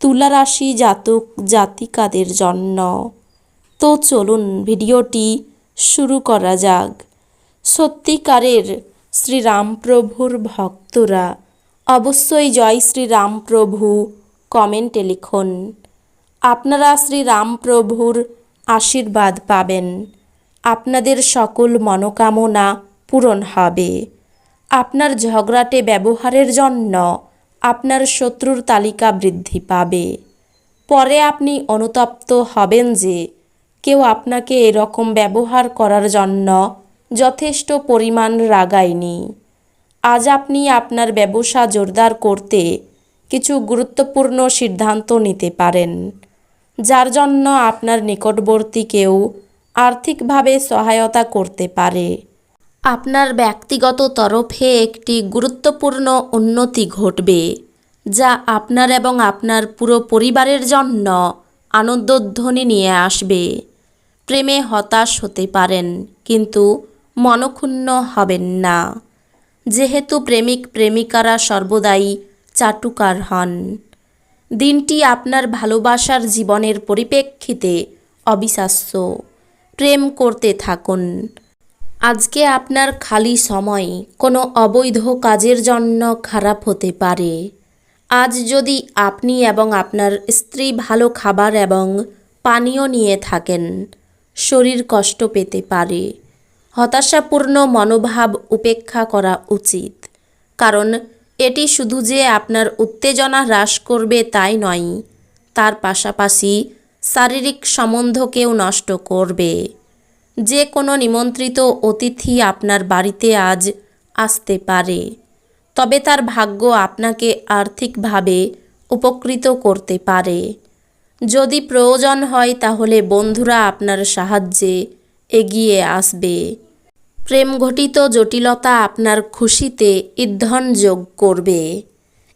তুলা রাশি জাতক জাতিকাদের জন্য। তো চলুন ভিডিওটি শুরু করা যাক। সত্যিকারের শ্রীরামপ্রভুর ভক্তরা অবশ্যই জয় শ্রীরামপ্রভু কমেন্টে লিখুন। আপনারা শ্রীরামপ্রভুর আশীর্বাদ পাবেন। আপনাদের সকল মনোকামনা পূরণ হবে। আপনার ঝগড়াটে ব্যবহারের জন্য আপনার শত্রুর তালিকা বৃদ্ধি পাবে। পরে আপনি অনুতপ্ত হবেন যে কেউ আপনাকে এরকম ব্যবহার করার জন্য যথেষ্ট পরিমাণ রাগায়নি। আজ আপনি আপনার ব্যবসা জোরদার করতে কিছু গুরুত্বপূর্ণ সিদ্ধান্ত নিতে পারেন, যার জন্য আপনার নিকটবর্তী কেউ আর্থিকভাবে সহায়তা করতে পারে। আপনার ব্যক্তিগত তরফে একটি গুরুত্বপূর্ণ উন্নতি ঘটবে, যা আপনার এবং আপনার পুরো পরিবারের জন্য আনন্দধ্বনি নিয়ে আসবে। প্রেমে হতাশ হতে পারেন, কিন্তু মনক্ষুণ্ণ হবেন না। যেহেতু প্রেমিক প্রেমিকারা সর্বদাই চাটুকার হন, দিনটি আপনার ভালোবাসার জীবনের পরিপ্রেক্ষিতে অবিশ্বাস্য। প্রেম করতে থাকুন। আজকে আপনার খালি সময় কোনো অবৈধ কাজের জন্য খারাপ হতে পারে। আজ যদি আপনি এবং আপনার স্ত্রী ভালো খাবার এবং পানীয় নিয়ে থাকেন, শরীর কষ্ট পেতে পারে। হতাশাপূর্ণ মনোভাব উপেক্ষা করা উচিত। কারণ এটি শুধু যে আপনার উত্তেজনা হ্রাস করবে তাই নয়, তার পাশাপাশি শারীরিক সম্বন্ধকেও নষ্ট করবে। যে কোনো নিমন্ত্রিত অতিথি আপনার বাড়িতে আজ আসতে পারে। তবে তার ভাগ্য আপনাকে আর্থিকভাবে উপকৃত করতে পারে। যদি প্রয়োজন হয় তাহলে বন্ধুরা আপনার সাহায্যে এগিয়ে আসবে। প্রেম ঘটিত জটিলতা আপনার খুশিতে ইন্ধন যোগ করবে।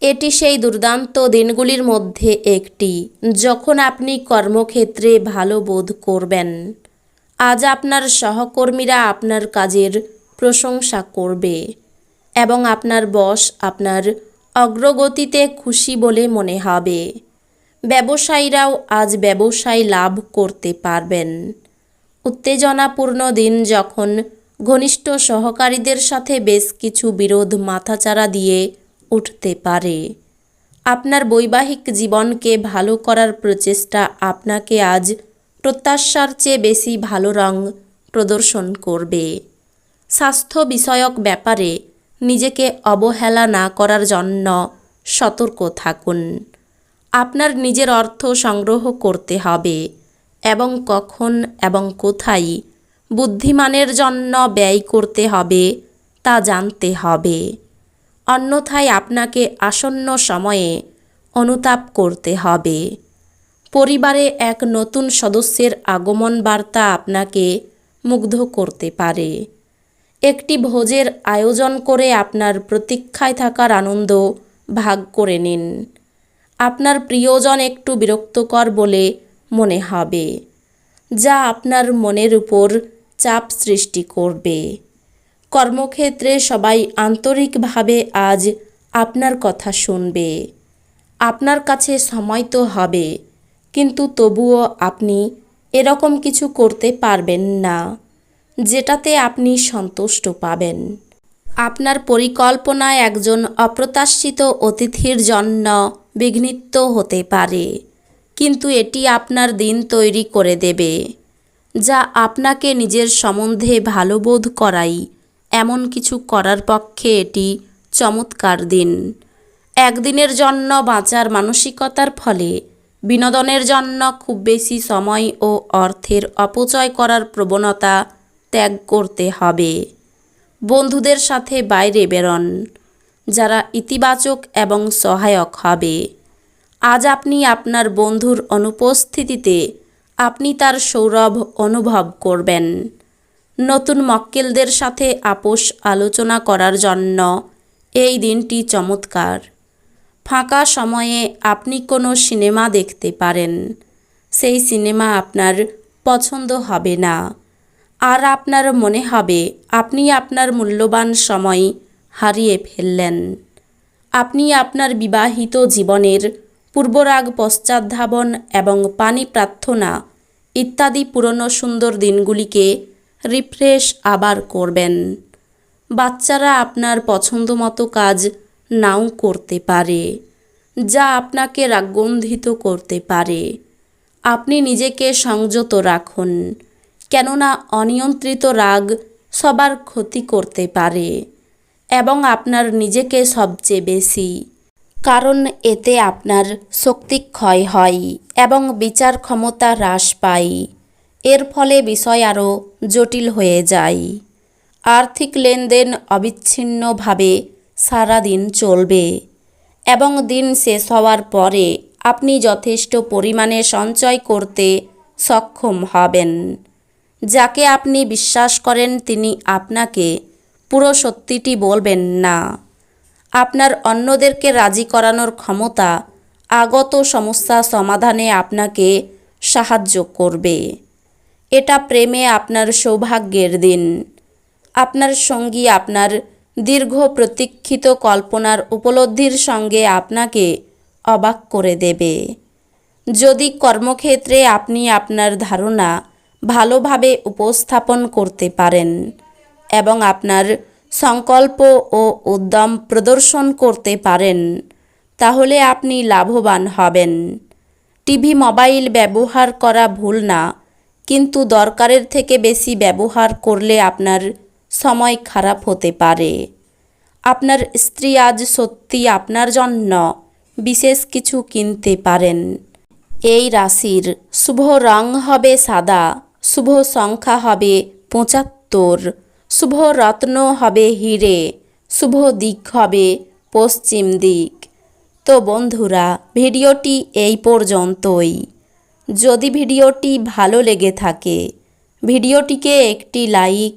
এটি সেই দুর্দান্ত দিনগুলির মধ্যে একটি, যখন আপনি কর্মক্ষেত্রে ভালো বোধ করবেন। আজ আপনার সহকর্মীরা আপনার কাজের প্রশংসা করবে এবং আপনার বস আপনার অগ্রগতিতে খুশি বলে মনে হবে। ব্যবসায়ীরাও আজ ব্যবসায় লাভ করতে পারবেন। উত্তেজনাপূর্ণ দিন যখন ঘনিষ্ঠ সহকারীদের সাথে বেশ কিছু বিরোধ মাথাচাড়া দিয়ে উঠতে পারে। আপনার বৈবাহিক জীবনকে ভালো করার প্রচেষ্টা আপনাকে আজ প্রত্যাশার চেয়ে বেশি ভালো রং প্রদর্শন করবে। স্বাস্থ্য বিষয়ক ব্যাপারে নিজেকে অবহেলা না করার জন্য সতর্ক থাকুন। আপনার নিজের অর্থ সংগ্রহ করতে হবে এবং কখন এবং কোথায় বুদ্ধিমানের জন্য ব্যয় করতে হবে তা জানতে হবে। অন্যথায় আপনাকে আসন্ন সময়ে অনুতাপ করতে হবে। পরিবারে এক নতুন সদস্যের আগমন বার্তা আপনাকে মুগ্ধ করতে পারে। একটি ভোজের আয়োজন করে আপনার প্রতীক্ষায় থাকার আনন্দ ভাগ করে নিন। আপনার প্রিয়জন একটু বিরক্তকর বলে মনে হবে, যা আপনার মনের উপর চাপ সৃষ্টি করবে। কর্মক্ষেত্রে সবাই আন্তরিকভাবে আজ আপনার কথা শুনবে। আপনার কাছে সময় তো হবে। কিন্তু তবুও আপনি এরকম কিছু করতে পারবেন না, যেটাতে আপনি সন্তুষ্ট পাবেন। আপনার পরিকল্পনায় একজন অপ্রত্যাশিত অতিথির জন্য বিঘ্নিত হতে পারে, কিন্তু এটি আপনার দিন তৈরি করে দেবে, যা আপনাকে নিজের সম্বন্ধে ভালো বোধ করাই। এমন কিছু করার পক্ষে এটি চমৎকার দিন। একদিনের জন্য বাঁচার মানসিকতার ফলে বিনোদনের জন্য খুব বেশি সময় ও অর্থের অপচয় করার প্রবণতা ত্যাগ করতে হবে। বন্ধুদের সাথে বাইরে বেরোন, যারা ইতিবাচক এবং সহায়ক হবে। আজ আপনি আপনার বন্ধুর অনুপস্থিতিতে আপনি তার সৌরভ অনুভব করবেন। নতুন মক্কেলদের সাথে আপোষ আলোচনা করার জন্য এই দিনটি চমৎকার। ফাঁকা সময়ে আপনি কোনো সিনেমা দেখতে পারেন। সেই সিনেমা আপনার পছন্দ হবে না। আর আপনার মনে হবে, আপনি আপনার মূল্যবান সময় হারিয়ে ফেললেন। আপনি আপনার বিবাহিত জীবনের পূর্বরাগ পশ্চাৎধাবন এবং পানি প্রার্থনা ইত্যাদি পুরনো সুন্দর দিনগুলিকে রিফ্রেশ আবার করবেন। বাচ্চারা আপনার পছন্দ মতো কাজ নাও করতে পারে, যা আপনাকে রাগগন্ধিত করতে পারে। আপনি নিজেকে সংযত রাখুন, কেননা অনিয়ন্ত্রিত রাগ সবার ক্ষতি করতে পারে এবং আপনার নিজেকে সবচেয়ে বেশি, কারণ এতে আপনার শক্তি ক্ষয় হয় এবং বিচার ক্ষমতা হ্রাস পায়। এর ফলে বিষয় আরও জটিল হয়ে যায়। আর্থিক লেনদেন অবিচ্ছিন্নভাবে সারাদিন চলবে এবং দিন শেষ হওয়ার পরে আপনি যথেষ্ট পরিমাণে সঞ্চয় করতে সক্ষম হবেন। যাকে আপনি বিশ্বাস করেন তিনি আপনাকে পুরো সত্যিটি বলবেন না। আপনার অন্যদেরকে রাজি করানোর ক্ষমতা আগত সমস্যা সমাধানে আপনাকে সাহায্য করবে। এটা প্রেমে আপনার সৌভাগ্যের দিন। আপনার সঙ্গী আপনার দীর্ঘ প্রতীক্ষিত কল্পনার উপলব্ধির সঙ্গে আপনাকে অবাক করে দেবে। যদি কর্মক্ষেত্রে আপনি আপনার ধারণা ভালোভাবে উপস্থাপন করতে পারেন এবং আপনার সংকল্প ও উদ্যম প্রদর্শন করতে পারেন, তাহলে আপনি লাভবান হবেন। টিভি মোবাইল ব্যবহার করা ভুল না, কিন্তু দরকারের থেকে বেশি ব্যবহার করলে আপনার সময় খারাপ হতে পারে। আপনার স্ত্রী আজ সত্যি আপনার জন্য বিশেষ কিছু কিনতে পারেন। এই রাশির শুভ রং হবে সাদা, শুভ সংখ্যা হবে পঁচাত্তর, শুভ রত্ন হবে হিরে, শুভ দিক হবে পশ্চিম দিক। তো বন্ধুরা, ভিডিওটি এই পর্যন্তই। যদি ভিডিওটি ভালো লেগে থাকে, ভিডিওটিকে একটি লাইক